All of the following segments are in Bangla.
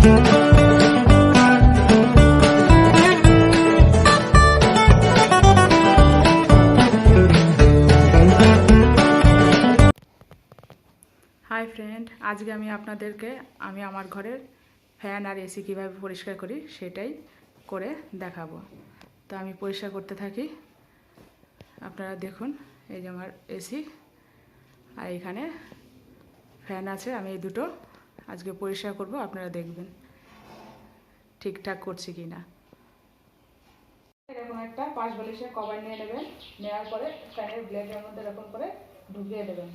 হাই ফ্রেন্ড আজকে আমি আপনাদেরকে, আমি আমার ঘরের ফ্যান আর এসি কীভাবে পরিষ্কার করি সেটাই করে দেখাবো। তো আমি পরিষ্কার করতে থাকি। আপনারা দেখুন, এই যে আমার এসি আর এখানে ফ্যান আছে, আমি এই দুটো। আজকে পরিষ্কার করব, আপনারা দেখবেন ঠিকঠাক করছি কি না এরকম একটা পাঁচ বালিশের কভার নিয়ে নেবেন, নেওয়ার পরে ফ্যানের ব্লেডের মধ্যে এরকম করে ঢুকিয়ে দেবেন।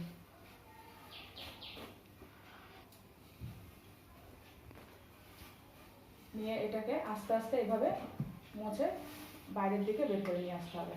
নিয়ে এটাকে আস্তে আস্তে এভাবে মুছে বাইরের দিকে বের করে নিয়ে আসতে হবে।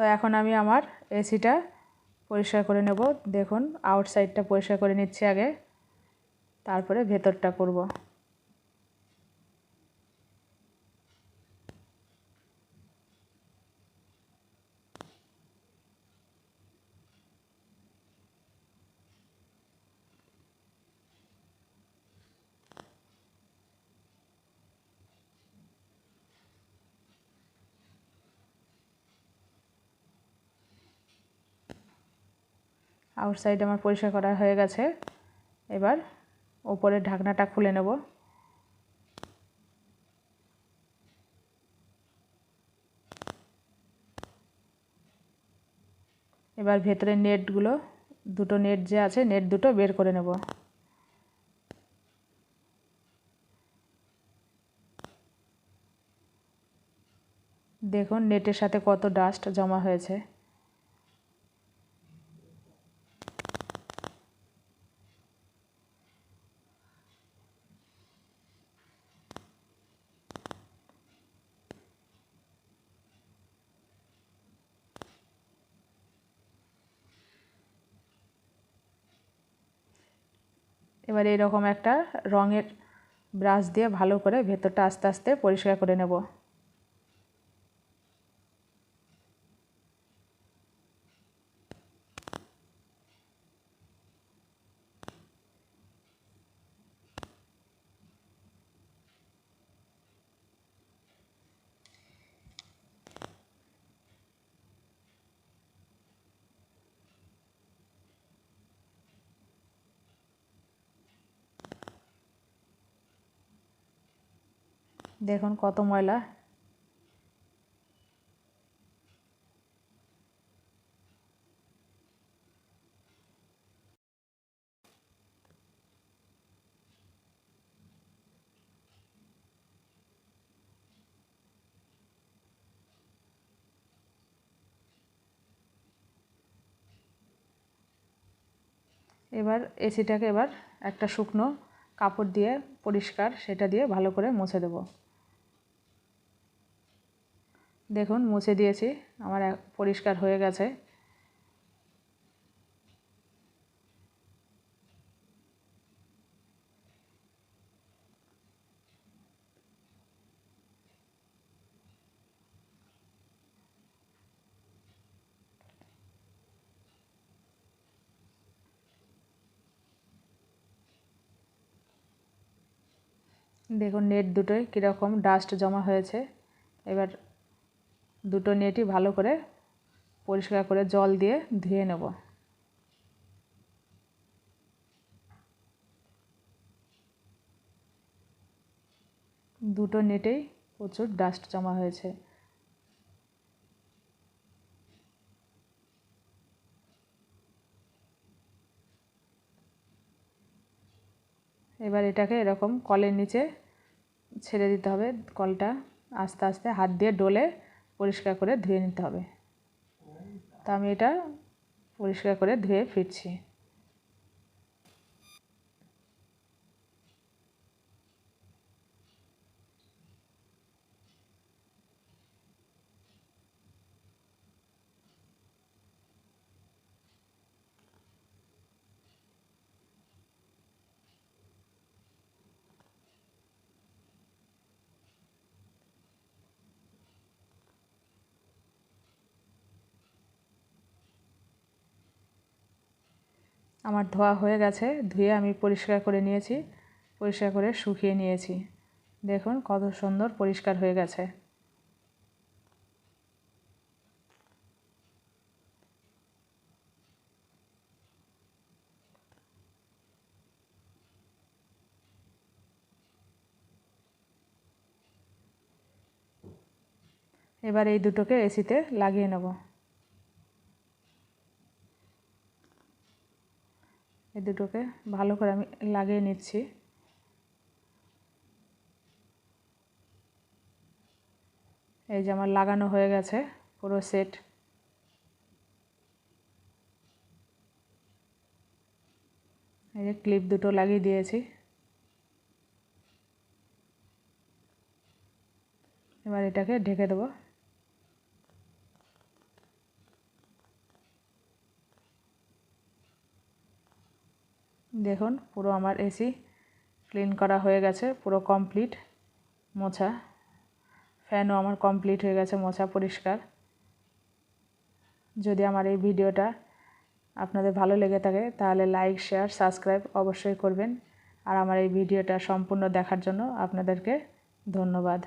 তো এখন আমি আমার এসিটা পরিষ্কার করে নেব। দেখুন আউটসাইডটা পরিষ্কার করে নিচ্ছি আগে। তারপরে ভেতরটা করব। আউটসাইড আমার পরিষ্কার করা হয়ে গেছে। এবার ওপরের ঢাকনাটা খুলে নেব। এবার ভেতরের নেটগুলো, দুটো নেট যে আছে, নেট দুটো বের করে নেব। দেখুন, নেটের সাথে কত ডাস্ট জমা হয়েছে। এবার এরকম একটা রঙের ব্রাশ দিয়ে ভালো করে ভেতরটা আস্তে আস্তে পরিষ্কার করে নেব। দেখুন কত ময়লা। এবার এসিটাকে এবার একটা শুকনো কাপড় দিয়ে পরিষ্কার সেটা দিয়ে ভালো করে মুছে দেবো। দেখুন, মুছে দিয়েছি। আমার পরিষ্কার হয়ে গেছে। দেখুন, নেট দুটোয় কীরকম ডাস্ট জমা হয়েছে। এবার দুটো নেটই ভালো করে পরিষ্কার করে জল দিয়ে ধুয়ে নেব। দুটো নেটেই প্রচুর ডাস্ট জমা হয়েছে। এবার এটাকে এরকম কলের নিচে ছেড়ে দিতে হবে। কলটা আস্তে আস্তে হাত দিয়ে ডলে পরিষ্কার করে ধুয়ে নিতে হবে। তা আমি এটা পরিষ্কার করে ধুয়ে ফিরছি। আমার ধোয়া হয়ে গেছে, ধুয়ে আমি পরিষ্কার করে নিয়েছি, পরিষ্কার করে শুকিয়ে নিয়েছি। দেখুন কত সুন্দর পরিষ্কার হয়ে গেছে। এবার এই দুটোকে এসিতে লাগিয়ে নেব। এই দুটোকে ভালো করে আমি লাগিয়ে নিচ্ছি। এই যে আমার লাগানো হয়ে গেছে পুরো সেট এই যে ক্লিপ দুটো লাগিয়ে দিয়েছি। এবার এটাকে ঢেকে দেবো। দেখুন, পুরো আমার এসি ক্লিন করা হয়ে গেছে, পুরো কমপ্লিট মোছা। ফ্যানও আমার কমপ্লিট হয়ে গেছে, মোছা পরিষ্কার। যদি আমার এই ভিডিওটা আপনাদের ভালো লেগে থাকে, তাহলে লাইক শেয়ার সাবস্ক্রাইব অবশ্যই করবেন। আর আমার এই ভিডিওটা সম্পূর্ণ দেখার জন্য আপনাদেরকে ধন্যবাদ।